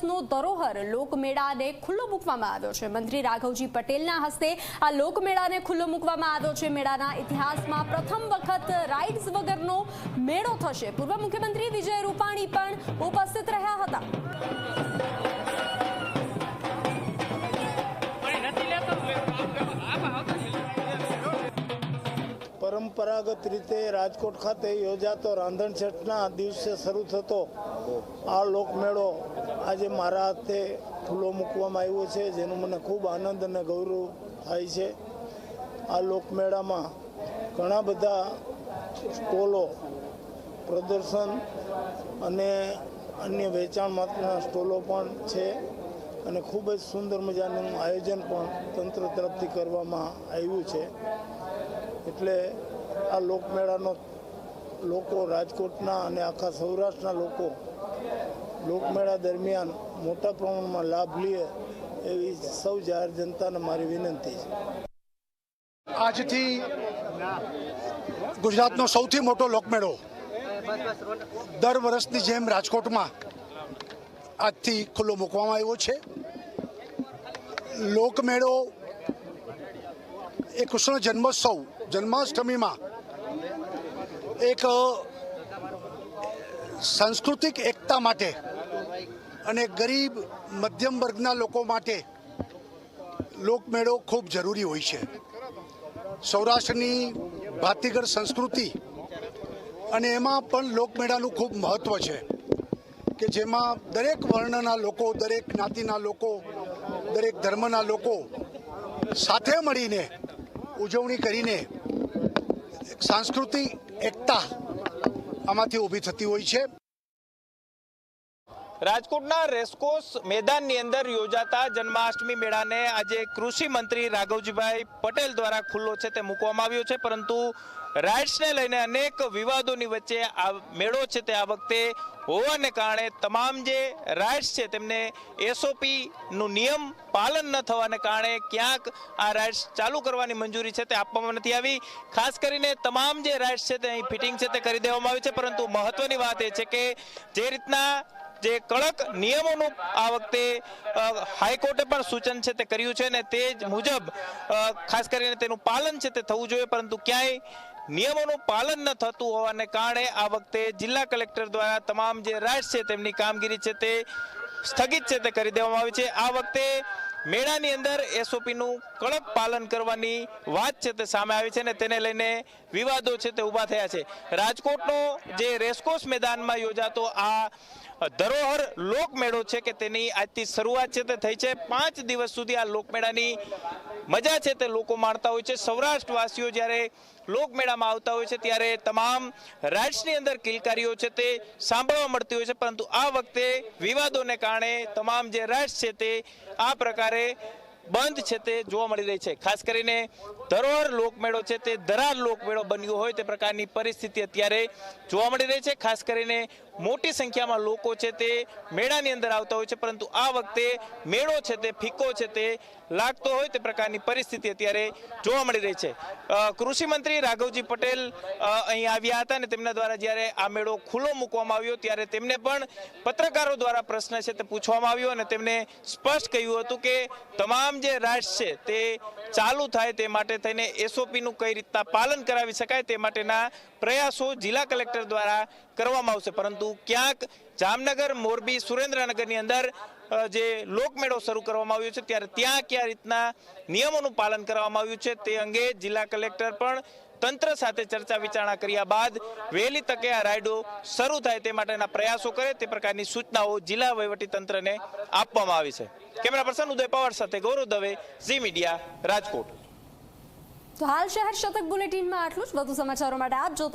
વર્ષનો ધરોહર લોકમેળાને ખુલ્લો મૂકવામાં આવ્યો છે. મંત્રી રાઘવજી પટેલના હસ્તે આ લોકમેળાને ખુલ્લો મૂકવામાં આવ્યો છે. મેળાના ઇતિહાસમાં પ્રથમ વખત રાઇડ્સ વગરનો મેળો થશે. પૂર્વ મુખ્યમંત્રી વિજય રૂપાણી પણ ઉપસ્થિત રહ્યા હતા. પરંપરાગત રીતે રાજકોટ ખાતે યોજાતો રાંધણછઠના દિવસે શરૂ થતો આ લોકમેળો આજે મારા હાથે ખુલ્લો મૂકવામાં આવ્યો છે, જેનું મને ખૂબ આનંદ અને ગૌરવ થાય છે. આ લોકમેળામાં ઘણા બધા સ્ટોલો પ્રદર્શન અને અન્ય વેચાણ માત્રના સ્ટોલો પણ છે અને ખૂબ જ સુંદર મજાનું આયોજન પણ તંત્ર તરફથી કરવામાં આવ્યું છે. એટલે આ લોકમેળાનો લોકો રાજકોટના અને આખા સૌરાષ્ટ્રના લોકો લોકમેળા દરમિયાન મોટા પ્રમાણમાં લાભ લે એવી સૌ જાહેર જનતાને મારી વિનંતી છે. આજથી ગુજરાતનો સૌથી મોટો લોકમેળો દર વર્ષની જેમ રાજકોટમાં આજથી ખુલ્લો મૂકવામાં આવ્યો છે. લોકમેળો એ કૃષ્ણ જન્મોત્સવ, જન્માષ્ટમીમાં એક સાંસ્કૃતિક એકતા માટે અને ગરીબ મધ્યમ વર્ગના લોકો માટે લોકમેળો ખૂબ જરૂરી હોય છે. સૌરાષ્ટ્રની ભાતીગર સંસ્કૃતિ અને એમાં પણ લોકમેળાનું ખૂબ મહત્ત્વ છે કે જેમાં દરેક વર્ણના લોકો, દરેક જ્ઞાતિના લોકો, દરેક ધર્મના લોકો સાથે મળીને ઉજવણી કરીને સાંસ્કૃતિક એકતા આમાંથી ઊભી થતી હોય છે રાજકોટના રેસકોર્સ મેદાનની અંદર યોજાતા જન્માષ્ટમી મેળાને આજે કૃષિ મંત્રી રાઘવજીભાઈ પટેલ દ્વારા ખુલ્લો છે તે મૂકવામાં આવ્યો છે. પરંતુ રાઇટ્સને લઈને અનેક વિવાદોની વચ્ચે આ મેળો છે તે આ વખતે હોવાને કારણે તમામ જે રાઇટ્સ છે તેમને એસઓપી નું નિયમ પાલન ન થવાને કારણે ક્યાંક આ રાઇટ્સ ચાલુ કરવાની મંજૂરી છે તે આપવામાં નથી આવી. ખાસ કરીને તમામ જે રાઇટ્સ છે તે અહીં ફિટિંગ છે તે કરી દેવામાં આવી છે. પરંતુ મહત્વની વાત એ છે કે જે રીતના જે કડક નિયમોનું આ વખતે હાઈકોર્ટે પણ સૂચન છે તે કર્યું છે ને તે જ મુજબ ખાસ કરીને તેનું પાલન છે તે થવું જોઈએ, પરંતુ ક્યાંય નિયમોનું પાલન ન થતું હોવાને કારણે આ વખતે જિલ્લા કલેક્ટર દ્વારા તમામ જે રાઇટ્સ છે તેમની કામગીરી છે તે સ્થગિત છે તે કરી દેવામાં આવી છે. આ વખતે મેળાની અંદર એસઓપીનું કડક પાલન કરવાની વાત છે તે સામે આવી છે ને તેને લઈને વિવાદો છે તે ઊભા થયા છે. રાજકોટનો જે રેસકોર્સ મેદાનમાં યોજાતો આ ધરોહર લોકમેળો છે કે તેની આજથી શરૂઆત છે તે થઈ છે. પાંચ દિવસ સુધી આ લોકમેળાની મજા છે તે લોકો માણતા હોય છે. સૌરાષ્ટ્રવાસીઓ જ્યારે લોકમેળામાં આવતા હોય છે ત્યારે તમામ રાઇટ્સની અંદર કિલકારીઓ છે તે સાંભળવા મળતી હોય છે. પરંતુ આ વખતે વિવાદોને કારણે તમામ જે રાઇટ્સ છે તે આ પ્રકારે બંધ છે તે જોવા મળી રહી છે. ખાસ કરીને ધરોહર લોકમેળો છે તે ધરાર લોકમેળો બન્યો હોય તે પ્રકારની પરિસ્થિતિ અત્યારે જોવા મળી રહી છે. ખાસ કરીને મોટી સંખ્યામાં લોકો છે તે મેળાની અંદર આવતા હોય છે. પરંતુ આ વખતે મેળો છે તે ફીકો છે તે લાગતો હોય તે પ્રકારની પરિસ્થિતિ અત્યારે જોવા મળી રહી છે. કૃષિમંત્રી કૃષિ મંત્રી રાઘવજી પટેલ અહીં આવ્યા હતા અને તેમના દ્વારા જ્યારે આ મેળો ખુલ્લો મૂકવામાં આવ્યો ત્યારે તેમને પણ પત્રકારો દ્વારા પ્રશ્ન છે તે પૂછવામાં આવ્યો અને તેમને સ્પષ્ટ કહ્યું હતું કે તમામ જે રાઇટ્સ છે તે ચાલુ થાય તે માટે થઈને એસઓપીનું કઈ રીતના પાલન કરાવી શકાય તે માટેના પ્રયાસો જિલ્લા કલેક્ટર દ્વારા કરવામાં આવશે. પરંતુ ક્યાંક જામનગર, મોરબી, સુરેન્દ્રનગરની અંદર જે લોકમેળો શરૂ કરવામાં આવ્યો છે, ત્યારે ત્યાં કયા રીતના નિયમોનું પાલન કરવામાં આવ્યું છે, તે અંગે જિલ્લા કલેક્ટર પણ તંત્ર સાથે ચર્ચા વિચારણા કર્યા બાદ વહેલી તકે આ રાઇડો શરૂ થાય તે માટેના પ્રયાસો કરે તે પ્રકારની સૂચનાઓ જિલ્લા વહીવટી તંત્રને આપવામાં આવી છે. કેમેરા પર્સન ઉદય પવાર સાથે ગૌરવ દવે, ઝી મીડિયા, રાજકોટ. તો હાલ શહેર શતક બુલેટિનમાં આટલું જ. વધુ સમાચારો માટે આપ જોતા